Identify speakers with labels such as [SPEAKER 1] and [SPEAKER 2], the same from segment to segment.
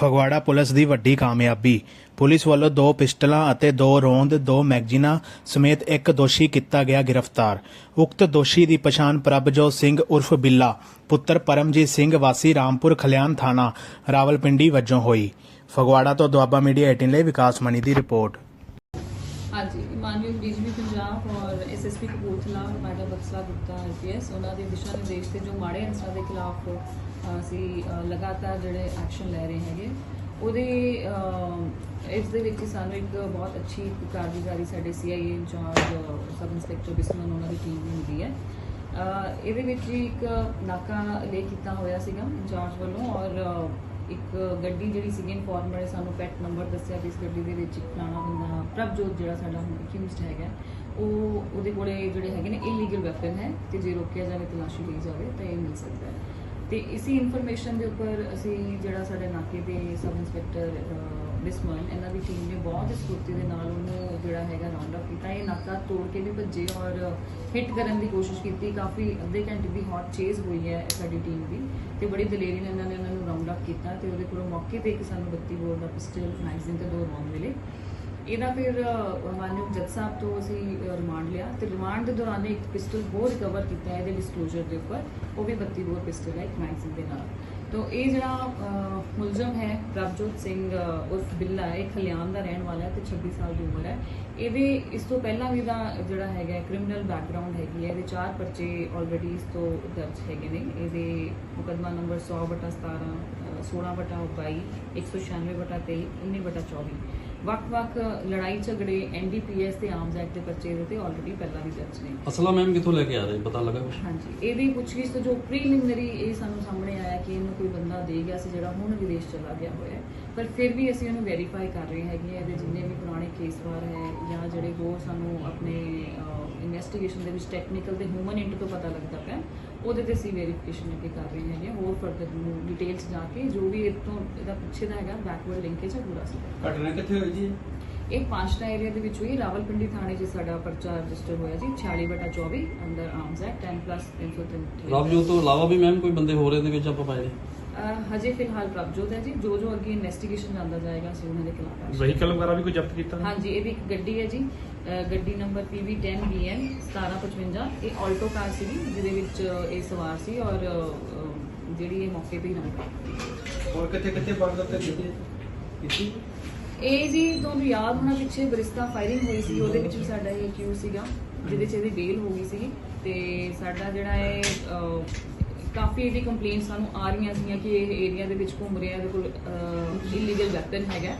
[SPEAKER 1] Phagwara police ਦੀ ਵੱਡੀ ਕਾਮਯਾਬੀ। Police ਵੱਲੋਂ ਦੋ ਪਿਸਟਲਾਂ ਅਤੇ ਦੋ ਰੋਂਦ, ਦੋ ਮੈਗਜ਼ੀਨਾਂ ਸਮੇਤ ਇੱਕ ਦੋਸ਼ੀ ਕੀਤਾ ਗਿਆ ਗ੍ਰਿਫਤਾਰ। ਉਕਤ ਦੋਸ਼ੀ ਦੀ ਪਛਾਣ ਪ੍ਰਭਜੋਤ ਸਿੰਘ ਉਰਫ ਬਿੱਲਾ, ਪੁੱਤਰ ਪਰਮਜੀਤ ਸਿੰਘ ਵਾਸੀ ਰਾਮਪੁਰ ਖਲਿਆਣ ਥਾਣਾ ਰਾਵਲਪਿੰਡੀ ਵਜੋਂ ਹੋਈ। ਫਗਵਾੜਾ ਤੋਂ ਦੁਆਬਾ ਮੀਡੀਆ 18 ਲਈ ਵਿਕਾਸ ਮਣੀ ਦੀ ਰਿਪੋਰਟ।
[SPEAKER 2] ਹਾਂਜੀ ਮਾਨਯੋਗ ਡੀਜੀਪੀ ਪੰਜਾਬ ਔਰ ਐਸਐਸਪੀ ਕਪੂਰਥਲਾ ਮੈਡਮ ਬਕਸਲਾ ਗੁਪਤਾ ਆਈਪੀਐਸ ਉਹਨਾਂ ਦੇ ਦਿਸ਼ਾ ਨਿਰਦੇਸ਼ ਤੇ ਜੋ ਮਾੜੇ ਅੰਸਰਾਂ ਦੇ ਖਿਲਾਫ ਅਸੀਂ ਲਗਾਤਾਰ ਜਿਹੜੇ ਐਕਸ਼ਨ ਲੈ ਰਹੇ ਹੈਗੇ। ਉਹਦੇ ਇਸ ਦੇ ਵਿੱਚ ਸਾਨੂੰ ਇੱਕ ਬਹੁਤ ਅੱਛੀ ਕਾਰਗੁਜ਼ਾਰੀ ਸਾਡੇ CIA incharge sub inspector Bisman ਉਹਨਾਂ ਦੀ ਟੀਮ ਨੂੰ ਮਿਲੀ ਹੈ। ਇਹਦੇ ਵਿੱਚ ਇੱਕ ਨਾਕਾ ਲੇ ਕੀਤਾ ਹੋਇਆ ਸੀਗਾ ਇੰਚਾਰਜ ਵੱਲੋਂ ਔਰ ਇੱਕ ਗੱਡੀ ਜਿਹੜੀ ਸੀਗੀ ਇਨਫੋਰਮਰ ਨੇ ਸਾਨੂੰ ਪੈਟ ਨੰਬਰ ਦੱਸਿਆ ਵੀ ਇਸ ਗੱਡੀ ਦੇ ਵਿੱਚ ਇੱਕ ਪੁਰਾਣਾ ਬੰਦਾ ਪ੍ਰਭਜੋਤ ਜਿਹੜਾ ਸਾਡਾ ਹੁਣ ਅਕਿਊਜ਼ਡ ਹੈਗਾ, ਉਹ ਉਹਦੇ ਕੋਲੇ ਜਿਹੜੇ ਹੈਗੇ ਨੇ ਇਲੀਗਲ ਵੈਪਨ ਹੈ ਤੇ ਜੇ ਰੋਕਿਆ ਜਾਵੇ, ਤਲਾਸ਼ੀ ਲਈ ਜਾਵੇ ਤਾਂ ਇਹ ਮਿਲ ਸਕਦਾ ਹੈ। ਤੇ ਇਸੀ ਇਨਫੋਰਮੇਸ਼ਨ ਦੇ ਉੱਪਰ ਅਸੀਂ ਜਿਹੜਾ ਸਾਡੇ ਨਾਕੇ ਦੇ ਸਬ ਇੰਸਪੈਕਟਰ ਬਿਸਮਨ ਇਹਨਾਂ ਦੀ ਟੀਮ ਨੇ ਬਹੁਤ ਸਫੂਰਤੀ ਦੇ ਨਾਲ ਉਹਨੂੰ ਜਿਹੜਾ ਹੈਗਾ ਰਾਉਂਡ ਅਪ ਕੀਤਾ। ਇਹ ਨਾਕਾ ਤੋੜ ਕੇ ਵੀ ਭੱਜੇ ਔਰ ਹਿੱਟ ਕਰਨ ਦੀ ਕੋਸ਼ਿਸ਼ ਕੀਤੀ। ਕਾਫੀ ਅੱਧੇ ਘੰਟੇ ਦੀ ਹੌਟ ਚੇਜ਼ ਹੋਈ ਹੈ ਸਾਡੀ ਟੀਮ ਦੀ ਤੇ ਬੜੀ ਦਲੇਰੀ ਨਾਲ ਇਹਨਾਂ ਨੇ ਉਹਨਾਂ ਨੂੰ ਰਾਉਂਡ ਅਪ ਕੀਤਾ ਤੇ ਉਹਦੇ ਕੋਲੋਂ ਮੌਕੇ ਤੇ ਇੱਕ ਸਾਨੂੰ 32 ਬੋਰ ਦਾ ਪਿਸਟਲ ਮੈਗਜ਼ੀਨ ਤੇ ਦੋ ਰੌਂਦ ਮਿਲੇ। ਇਹਦਾ ਫਿਰ ਮਾਨਯੋਗ ਜੱਜ ਸਾਹਿਬ ਤੋਂ ਅਸੀਂ ਰਿਮਾਂਡ ਲਿਆ ਤੇ ਰਿਮਾਂਡ ਦੇ ਦੌਰਾਨ ਇੱਕ ਪਿਸਟਲ ਹੋਰ ਰਿਕਵਰ ਕੀਤਾ ਹੈ ਇਹਦੇ ਡਿਸਕਲੋਜ਼ਰ ਦੇ ਉੱਪਰ। ਉਹ ਵੀ 32 ਬੋਰ ਪਿਸਟਲ ਹੈ ਇੱਕ ਮੈਗਜ਼ੀਨ ਦੇ ਨਾਲ। ਤੋ ਇਹ ਜਿਹੜਾ ਮੁਲਜ਼ਮ ਹੈ ਪ੍ਰਭਜੋਤ ਸਿੰਘ ਉਸ ਬਿੱਲਾ ਇਹ ਖਲਿਆਣ ਦਾ ਰਹਿਣ ਵਾਲਾ ਹੈ ਤੇ 26 ਸਾਲ ਦੀ ਉਮਰ ਹੈ। ਇਹਦੇ ਇਸ ਤੋਂ ਪਹਿਲਾਂ ਵੀ ਦਾ ਜਿਹੜਾ ਹੈਗਾ ਕ੍ਰਿਮੀਨਲ ਬੈਕਗ੍ਰਾਉਂਡ ਹੈਗੀ ਹੈ। ਇਹਦੇ ਚਾਰ ਪਰਚੇ ਆਲਰੇਡੀ ਇਸ ਤੋਂ ਦਰਜ ਹੈਗੇ ਨੇ। ਇਹਦੇ ਮੁਕਦਮਾ ਨੰਬਰ 100/17 16/22 196/23 19/24 ਵੱਖ-ਵੱਖ ਲੜਾਈ ਝਗੜੇ ਐਨਡੀਪੀਐਸ ਤੇ ਆਰਮਸ ਐਕਟ ਦੇ ਪਰਚੇ ਇਹਦੇ ਤੇ ਆਲਰੇਡੀ ਪਹਿਲਾਂ ਵੀ ਦਰਜ ਨੇ।
[SPEAKER 3] ਅਸਲਾ ਮੈਮ ਕਿੱਥੋਂ ਲੈ ਕੇ ਆ ਰਹੇ ਪਤਾ ਲੱਗਾ ਕੁਛ?
[SPEAKER 2] ਹਾਂਜੀ ਇਹਦੀ ਪੁੱਛਗਿੱਛ ਤੋਂ ਜੋ ਪ੍ਰੀਲਿਮਿਨਰੀ ਇਹ ਸਾਨੂੰ ਸਾਹਮਣੇ ਆਇਆ ਕਿ ਇਹਨੂੰ ਕੋਈ ਬੰਦਾ ਦੇ ਗਿਆ ਸੀ ਜਿਹੜਾ ਹੁਣ ਵਿਦੇਸ਼ ਚਲਾ ਗਿਆ ਹੋਇਆ ਪਰ ਫਿਰ ਵੀ ਅਸੀਂ ਉਹਨੂੰ ਵੈਰੀਫਾਈ ਕਰ ਰਹੇ ਹੈਗੇ ਇਹਦੇ ਜਿੰਨੇ ਵੀ ਪੁਰਾਣੇ ਕੇਸਵਾਰ ਹੈ ਜਾਂ ਜਿਹੜੇ ਹੋਰ ਸਾਨੂੰ ਆਪਣੇ ਇਨਵੈਸਟੀਗੇਸ਼ਨ ਦੇ ਵਿੱਚ ਟੈਕਨੀਕਲ ਤੇ ਹਿਊਮਨ ਇੰਟ ਤੋਂ ਪਤਾ ਲੱਗਦਾ ਪਿਆ। ਉਹਦੇ ਤੇ ਅਸੀਂ ਵੈਰੀਫਿਕੇਸ਼ਨ ਅੱਗੇ ਕਰ ਰਹੇ ਹੈਗੇ ਹਾਂ। ਹੋਰ ਫਰਦਰ ਡਿਟੇਲਸ ਜਾ ਕੇ ਜੋ ਵੀ ਇਹ ਤੋਂ ਇਹਦਾ ਪਿੱਛੇ ਦਾ ਹੈਗਾ ਬੈਕਵਰਡ ਲਿੰਕੇਜ ਹੈ ਪੂਰਾ ਸੀ
[SPEAKER 4] ਘਟਨਾ ਕਿੱਥੇ ਹੋਈ ਜੀ?
[SPEAKER 2] ਇਹ ਪਾਂਚਟਾ ਏਰੀਆ ਦੇ ਵਿੱਚ ਹੋਈ ਰਾਵਲਪਿੰਡੀ ਥਾਣੇ 'ਚ ਸਾਡਾ ਪਰਚਾ ਰਜਿਸਟਰ ਹੋਇਆ ਜੀ। 46 ਬਟਾ 24 under arms act 10 plus 303
[SPEAKER 3] Ravjot ਤੋਂ ਇਲਾਵਾ ਵੀ ਮੈਮ ਕੋਈ ਬੰਦੇ ਹੋਰ ਇਹਦੇ ਵਿੱਚ ਆਪਾਂ ਪਾਏ ਨੇ?
[SPEAKER 2] ਹਜੇ ਫਿਲਹਾਲ ਪ੍ਰਭਜੋਤ ਹੈ ਜੀ ਜੋ ਜੋ ਅੱਗੇ ਇਨਵੈਸਟੀਗੇਸ਼ਨ ਜਾਂਦਾ ਜਾਏਗਾ ਅਸੀਂ ਉਹਨਾਂ ਦੇ ਖਿਲਾਫ
[SPEAKER 4] ਵਹੀਕਲ ਵਗੈਰਾ ਵੀ ਕੋਈ ਜ਼ਬਤ ਕੀਤਾ?
[SPEAKER 2] ਹਾਂਜੀ ਇਹਦੀ ਇੱਕ ਗੱਡੀ ਹੈ ਜੀ। ਗੱਡੀ ਨੰਬਰ PV10BN 1755 ਇਹ ਆਲਟੋ ਕਾਰ ਸੀਗੀ ਜਿਹਦੇ ਵਿੱਚ ਇਹ ਸਵਾਰ ਸੀ ਔਰ ਜਿਹੜੀ ਇਹ ਮੌਕੇ ਤੇ ਹੀ ਨੰਬਰ
[SPEAKER 4] ਹੋਰ ਕਿੱਥੇ ਕਿੱਥੇ ਬੰਦ ਉੱਤੇ ਕੀਤੀ ਕੀਤੀ?
[SPEAKER 2] ਇਹ ਜੀ ਤੁਹਾਨੂੰ ਯਾਦ ਹੋਣਾ ਪਿੱਛੇ ਬਰਿਸਤਾ ਫਾਇਰਿੰਗ ਹੋਈ ਸੀ ਉਹਦੇ ਵਿੱਚ ਵੀ ਸਾਡਾ ਇਹ ਅਕਿਊਜ਼ ਸੀਗਾ ਜਿਹਦੇ 'ਚ ਇਹਦੀ ਬੇਲ ਹੋ ਗਈ ਸੀ ਤੇ ਸਾਡਾ ਜਿਹੜਾ ਹੈ ਅਹ, ਕਾਫੀ ਇਹਦੀ ਕੰਪਲੇਂਟ ਸਾਨੂੰ ਆ ਰਹੀਆਂ ਸੀਗੀਆਂ ਕਿ ਇਹ ਏਰੀਆ ਦੇ ਵਿੱਚ ਘੁੰਮ ਰਿਹਾ, ਇਹਦੇ ਕੋਲ ਇਲੀਗਲ ਵੈਪਨ ਹੈਗਾ।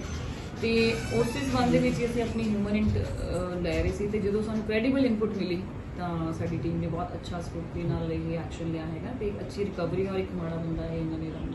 [SPEAKER 2] ਤੇ ਉਸ ਸੰਬੰਧ ਦੇ ਵਿੱਚ ਹੀ ਅਸੀਂ ਆਪਣੀ ਹਿਊਮਨ ਇੰਟ ਲੈ ਰਹੇ ਸੀ ਤੇ ਜਦੋਂ ਸਾਨੂੰ ਕ੍ਰੈਡੀਬਲ ਇਨਪੁਟ ਮਿਲੀ, ਤਾਂ ਸਾਡੀ ਟੀਮ ਨੇ ਬਹੁਤ ਅੱਛਾ ਸਪੋਰਟ ਨਾਲ ਇਹ ਐਕਸ਼ਨ ਲਿਆ ਹੈਗਾ ਤੇ ਇੱਕ ਅੱਛੀ ਰਿਕਵਰੀ ਔਰ ਇੱਕ ਮਾੜਾ ਬੰਦਾ ਹੈ ਇਹਨਾਂ ਨੇ ਰਾਉਂਡ